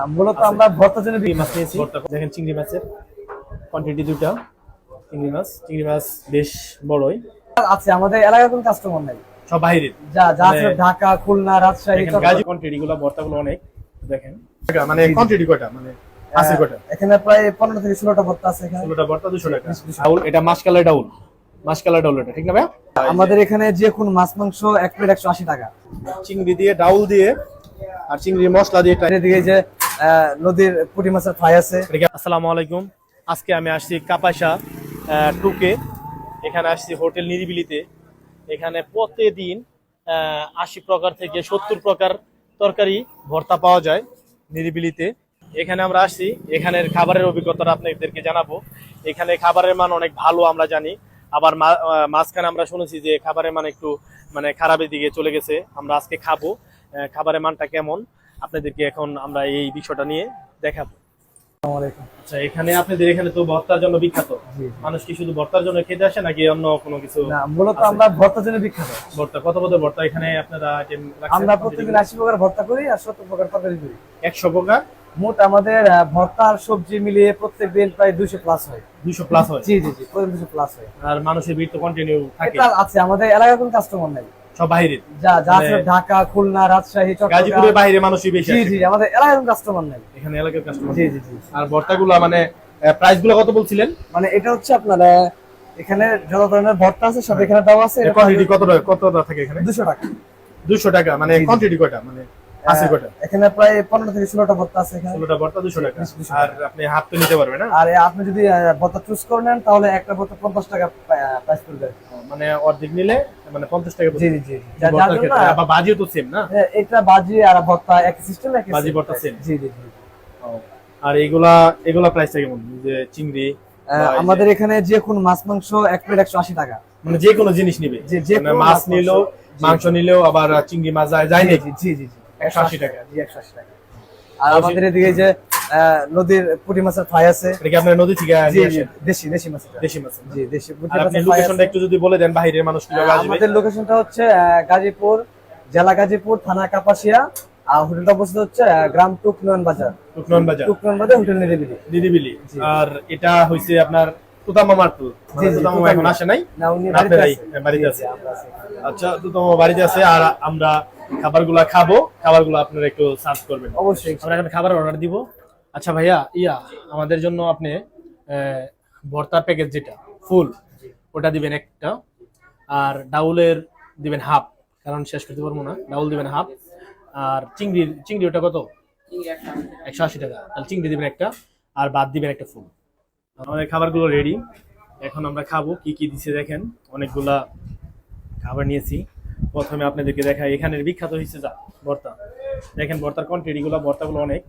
মূলত আমরা ভর্তার জন্য চিংড়ি মাছ নিয়েছি। দেখেন চিংড়ি মাছের কোয়ান্টিটি দুটা চিংড়ি মাছ চিংড়ি মাছ বেশ বড়ই। আছে আমাদের এলাকার কোনো কাস্টমার নাই। সব বাইরের। যা যা আছে মানে- ঢাকা খুলনা রাজশাহী দেখেন গাজি কোয়ান্টিটি গুলো ভর্তাগুলো অনেক। দেখেন। মানে কোয়ান্টিটি কয়টা? মানে আছে কয়টা? এখানে প্রায় পনেরো থেকে ষোলোটা ভর্তা আছে এখানে। ষোলোটা ভর্তা দুশো টাকা। ডাউল এটা মাসকালাই ডাউল। মাসকালাই ডাউল এটা ঠিক না ভাই আমাদের এখানে যে কোনো মাছ মাংস এক প্লেট একশো আশি টাকা। চিংড়ি দিয়ে ডাউল দিয়ে আর চিংড়ির মশলা দিয়ে এদিকে যে নদীর পুঁটি মাছের ফ্রাই আছে। আসসালামু আলাইকুম। আজকে আমি আসছি কাপাসা টুকে। এখানে আসছি হোটেল নিরিবিলিতে। এখানে প্রতিদিন আশি প্রকার থেকে সত্তর প্রকার তরকারি ভর্তা পাওয়া যায় নিরিবিলিতে। এখানে আমরা আসছি। এখানের খাবারের অভিজ্ঞতাটা আপনাদেরকে জানাব। এখানে খাবারের মান অনেক ভালো আমরা জানি। আবার মাঝখানে আমরা শুনেছি যে খাবারের মান একটু মানে খারাপের দিকে চলে গেছে। আমরা আজকে খাব। খাবারের মানটা কেমন? আপনাদেরকে এখন আমরা এই বিষয়টা নিয়ে দেখাবো। আচ্ছা এখানে আপনাদের এখানে তো ভর্তার জন্য বিখ্যাত। মানুষ কি শুধু ভর্তার জন্য খেতে আসে নাকি অন্য কোনো কিছু না মূলত আমরা ভর্তার জন্য বিখ্যাত। ভর্তা কত কত ভর্তা? এখানে আপনারা আমরা আশি প্রকার ভর্তা করি আর সত্তর প্রকার তরকারি করি। একশো প্রকার? মোট আমাদের আহ, ভর্তা আর সবজি মিলিয়ে প্রত্যেক দিন প্রায় দুইশো প্লাস হয়। দুশো প্লাস হয়? জি জি জি দুশো প্লাস হয়। আর মানুষের ভিড় তো কন্টিনিউ থাকে। আছে আমাদের এলাকার কোনো কাস্টমার নাই। সব বাইরে। যা যা মানে- ঢাকা খুলনা রাজশাহী গাজীপুরের বাইরে মানুষই বেশি জি জি আমাদের এলাকার কাস্টমার নাই। এখানে এলাকার কাস্টমার জি জি জি। আর ভর্তাগুলো মানে প্রাইসগুলো কত বলছিলেন? মানে এটা হচ্ছে আপনার এখানে যত ধরনের ভর্তা আছে সব এখানে দেওয়া আছে কোয়ান্টিটি কত কত থাকে এখানে? দুশো টাকা। দুশো টাকা মানে। কোয়ান্টিটি কয়টা মানে? আছে এখানে প্রায় পনেরো থেকে ষোলোটা ভর্তা আছে এখানে। ষোলোটা ভর্তা দুশো টাকা। আর আপনি হাফ তো নিতে পারবেন না আর আপনি যদি ভর্তা চুজ করে নেন তাহলে একটা ভর্তা পঞ্চাশ টাকা প্রাইস পড়বে। মানে অর্ধেক নিলে মানে পঞ্চাশ টাকা জি জি জি। বাজিও তো সেম না? এটা বাজি আর ভর্তা একই সিস্টেম একই বাজি ভর্তা same। জি জি জি। আর এগুলা এগুলা প্রাইসটা কেমন? যে চিংড়ি আমাদের এখানে যে কোনো মাছ মাংস এক প্লেট একশো আশি টাকা। মানে যে কোনো জিনিস নিবে। যে- মানে মাছ, নিলেও মাংস, নিলেও আবার চিংড়ি মাছ যায় যায় নাকি। জি জি জি। 180 টাকা। জি একশো আশি টাকা। আর আমাদের এদিকে যে নদীর পুঁটি মাছের ফ্রাই আছে। এটা কি আপনার নদী থেকে? দেশি দেশি মাছ দেশি মাছ জি দেশি পুঁটি মাছের লোকেশনটা একটু যদি বলে দেন বাইরের মানুষ কীভাবে আসবে? আমাদের লোকেশনটা হচ্ছে গাজীপুর জেলা গাজীপুর থানা কাপাসিয়া। আর হোটেলটা অবস্থিত হচ্ছে গ্রাম টুকনয়ন বাজার। টুকনন বাজার। টুকনয়ন বাজার হোটেল নিরিবিলি। জি। আর এটা হইছে আপনার তুতামা মার্তু জি, তুতামা। এখন আসে নাই? না উনি বাড়িতে আছে। বাড়িতে। আচ্ছা তুতামা বাড়িতে আছে আর আমরা খাবারগুলা খাব খাবারগুলো আপনারা একটু সার্চ করবেন। অবশ্যই। আমরা এখন খাবার অর্ডার দিব। আচ্ছা ভাইয়া ইয়া আমাদের জন্য আপনি আহ, ভর্তার প্যাকেজ যেটা ফুল ওটা দিবেন একটা আর ডাউলের দিবেন হাফ কারণ শেষ করতে পারব না ডাউল দিবেন হাফ আর চিংড়ির চিংড়ি ওটা কত? একশো আশি টাকা তাহলে চিংড়ি দিবেন একটা আর বাদ দিবেন একটা ফুল। আমাদের খাবারগুলো রেডি এখন আমরা খাব কি কি দিছে দেখেন অনেকগুলা খাবার নিয়েছি। প্রথমে আপনাদেরকে দেখাই, এখানের বিখ্যাত হয়েছে যা, ভর্তা। দেখেন ভর্তার কোয়ান্টিটিগুলো ভর্তাগুলো অনেক।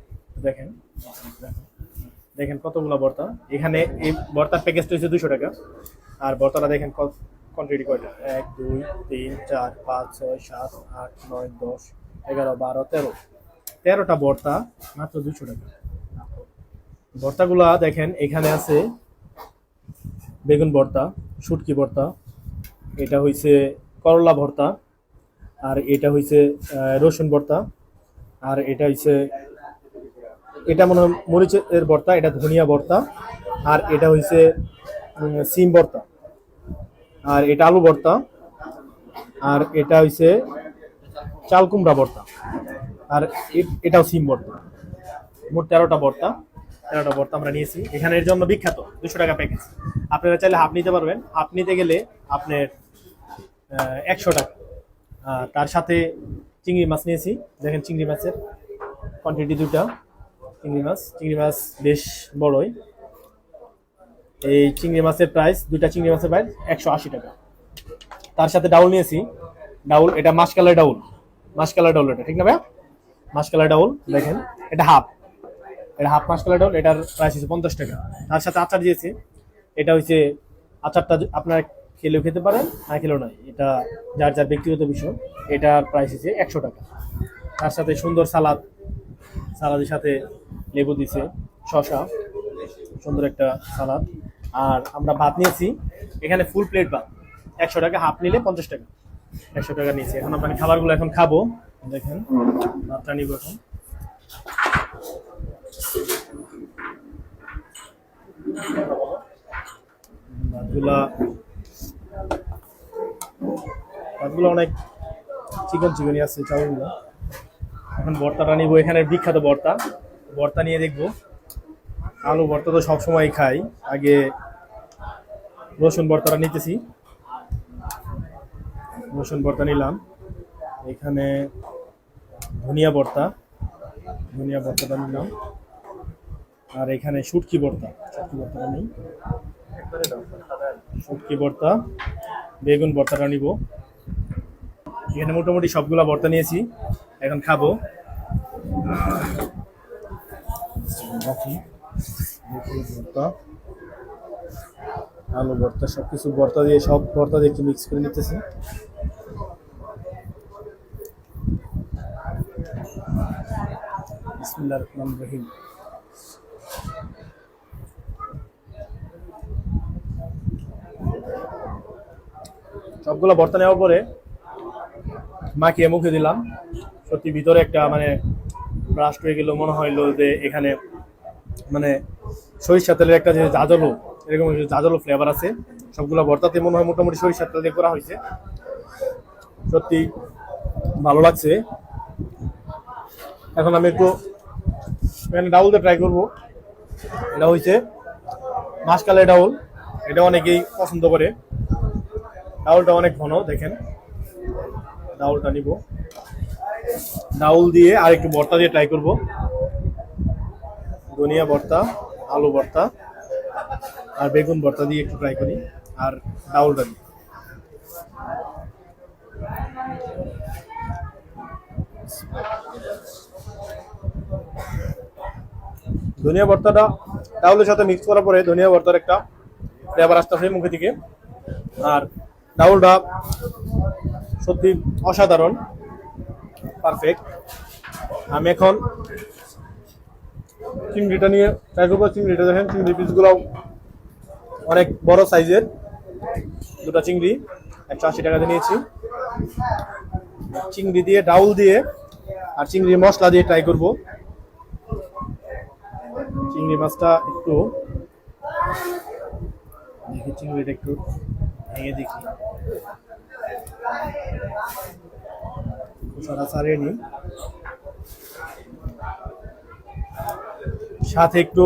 দেখেন দেখেন কতগুলো ভর্তা। এখানে এই ভর্তার প্যাকেজটা হচ্ছে দুশো টাকা। আর ভর্তাটা দেখেন কোয়ান্টিটি কয়টা? এক, দুই, তিন, চার, পাঁচ, ছয়, সাত, আট, নয়, দশ, এগারো, বারো, তেরো। তেরোটা ভর্তা, মাত্র দুশো টাকা। ভর্তাগুলা দেখেন, এখানে আছে বেগুন ভর্তা, শুটকি ভর্তা। এটা হইছে করলা ভর্তা, আর এটা হইছে রসুন ভর্তা, আর এটা হইছে, এটা মনে হয় মরিচের ভর্তা, এটা ধনিয়া ভর্তা, আর এটা হইছে সিম ভর্তা, আর এটা আলু ভর্তা, আর এটা হইছে চাল কুমড়া ভর্তা, আর এটাও সিম ভর্তা, মোট তেরোটা ভর্তা তেরোটা ভর্তা আমরা নিয়েছি। এখানের জন্য বিখ্যাত, দুশো টাকা প্যাকেজ আপনারা চাইলে হাফ নিতে পারবেন। হাফ নিতে গেলে আপনার একশো টাকা। তার সাথে চিংড়ি মাছ নিয়েছি। দেখেন চিংড়ি মাছের কোয়ান্টিটি দুটা চিংড়ি মাছ চিংড়ি মাছ বেশ বড়ই। এই চিংড়ি মাছের প্রাইস দুটা চিংড়ি মাছের প্রাইস একশো আশি টাকা। তার সাথে ডাউল নিয়েছি। ডাউল, এটা মাসকালাই ডাউল। মাসকালাই ডাউল এটা, ঠিক না ভাইয়া? মাসকালাই ডাউল, দেখেন। এটা হাফ এটা হাফ মাসকালাই ডাউল, এটার প্রাইস হচ্ছে পঞ্চাশ টাকা। তার সাথে আচার দিয়েছি। এটা হচ্ছে আচারটা আপনারা খেলেও খেতে পারেন, না খেলেও নয়। এটা যার যার ব্যক্তিগত বিষয়, এটার প্রাইস হচ্ছে একশো টাকা। তার সাথে সুন্দর সালাদ, সালাদের সাথে লেবু দিছে শশা সুন্দর একটা সালাদ। আর আমরা ভাত নিয়েছি, এখানে ফুল প্লেট ভাত। একশো টাকা হাফ নিলে পঞ্চাশ টাকা। একশো টাকা নিয়েছি। এখন আপনার খাবারগুলো এখন খাব। দেখেন, ভাতটা নিব এখন। ভাতগুলা মাছগুলো অনেক চিকন চিকনই আছে চাউলগুলো এখন ভর্তাটা নিব, এখানে বিখ্যাত ভর্তা। ভর্তা নিয়ে দেখব। আলু ভর্তা তো সবসময় খাই। আগে রসুন ভর্তাটা নিতেছি। রসুন ভর্তা নিলাম। এখানে ধনিয়া ভর্তা। ধনিয়া ভর্তাটা নিলাম। আর এখানে শুটকি ভর্তা। শুটকি ভর্তাটা নেই। শুটকি ভর্তা। বেগুন ভর্তাটা নিব। এখানে মোটামুটি সবগুলা ভর্তা নিয়েছি। এখন খাব। আলু ভর্তা, সবকিছু ভর্তা দিয়ে, সব ভর্তা দিয়ে একটু মিক্স করে নিতেছি। সবগুলো ভর্তা নেওয়ার পরে মাখিয়ে মুখে দিলাম। সত্যি ভিতরে একটা মানে ব্রাস্ট হয়ে গেল, মনে হইল যে এখানে মানে সরিষা তেলের একটা যে জাজলো, এরকম জাজলো ফ্লেভার আছে। সবগুলো ভর্তাতে মনে হয় মোটামুটি সরিষার তেল করা হয়েছে। সত্যি ভালো লাগছে। এখন আমি একটু এখানে ডাউলটা ট্রাই করব। এটা হয়েছে মাসকালে ডাউল। এটা অনেকেই পছন্দ করে। ডাউলটা অনেক ঘন, দেখেন। ডাউলটা নিব। ডাউল দিয়ে আর একটু ভর্তা দিয়ে ট্রাই করব। ধনিয়া ভর্তা, আলু ভর্তা আর বেগুন ভর্তা দিয়ে একটু ট্রাই করি আর ডাউলটা দিই ধনিয়া ভর্তাটা ডাউলের সাথে মিক্স করার পরে ধনিয়া ভর্তার একটা ফ্লেভার আসতে হয় মুখে থেকে আর ডাউলটা সত্যি অসাধারণ। পারফেক্ট আমি এখন চিংড়িটা নিয়ে ট্রাই করব। চিংড়িটা দেখেন, চিংড়ি পিসগুলো অনেক বড় সাইজের দুটো চিংড়ি, একশো আশি টাকাতে নিয়েছি। চিংড়ি দিয়ে, ডাউল দিয়ে আর চিংড়ি মশলা দিয়ে ট্রাই করব। চিংড়ি মাছটা একটু, দেখি চিংড়িটা একটু ভেঙে দেখি। খোসাটা ছাড়িয়ে সাথে একটু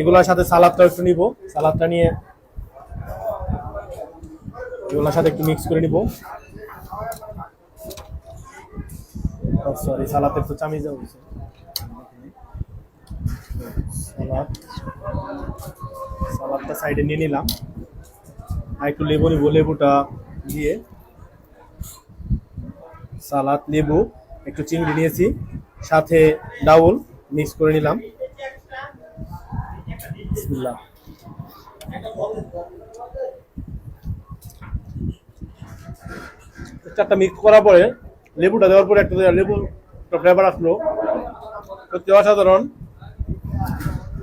এগুলোর সাথে সালাদটা একটু নিব। সালাদটা নিয়ে এগুলোর সাথে একটু মিক্স করে নিব। সরি সালাদের তো চামিজ সালাদ। সালাদটা সাইডে নিয়ে নিলাম। আর একটু লেবু নিব, লেবুটা দিয়ে। সালাদ, লেবু, একটু চিংড়ি নিয়েছি, সাথে ডাউল মিক্স করে নিলাম। বিসমিল্লাহ। চারটা মিক্স করার পরে লেবুটা দেওয়ার পরে একটা লেবু ফ্লেভার আসলো। সত্যি অসাধারণ।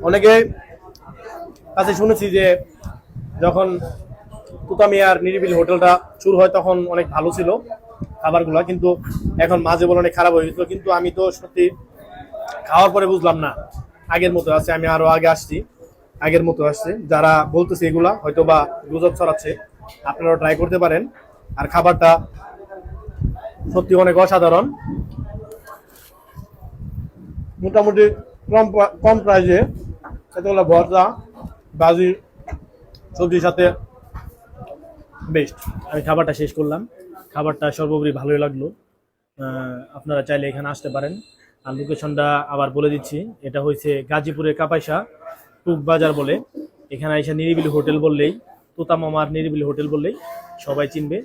অনেকে কাছে শুনেছি যে যখন তুতামিয়ার নিরিবিলি হোটেলটা শুরু হয় তখন অনেক ভালো ছিল। খাবারগুলো, কিন্তু এখন মাঝে বলে অনেক খারাপ হয়ে গেছিল কিন্তু আমি তো সত্যি খাওয়ার পরে বুঝলাম না। আগের মতো আছে, আমি আরও আগে আসছি। আগের মতো আসছে। যারা বলতেছে এগুলা হয়তো বা গুজব ছড়াচ্ছে, আপনারাও ট্রাই করতে পারেন। আর খাবারটা সত্যি অনেক অসাধারণ। মোটামুটি কম কম প্রাইসে এতগুলো ভর্তা, বাজি, সবজির সাথে বেস্ট আমি খাবারটা শেষ করলাম। খাবারটা সর্বোপরি ভালোই লাগল। আপনারা চাইলে এখানে আসতে পারেন। আর লোকেশনটা আবার বলে দিচ্ছি, এটা হয়েছে গাজীপুরের কাপাইশা টুক বাজার বলে। এখানে এসে নিরিবিলি হোটেল বললেই তোতা মামার নিরিবিলি হোটেল বললেই সবাই চিনবে।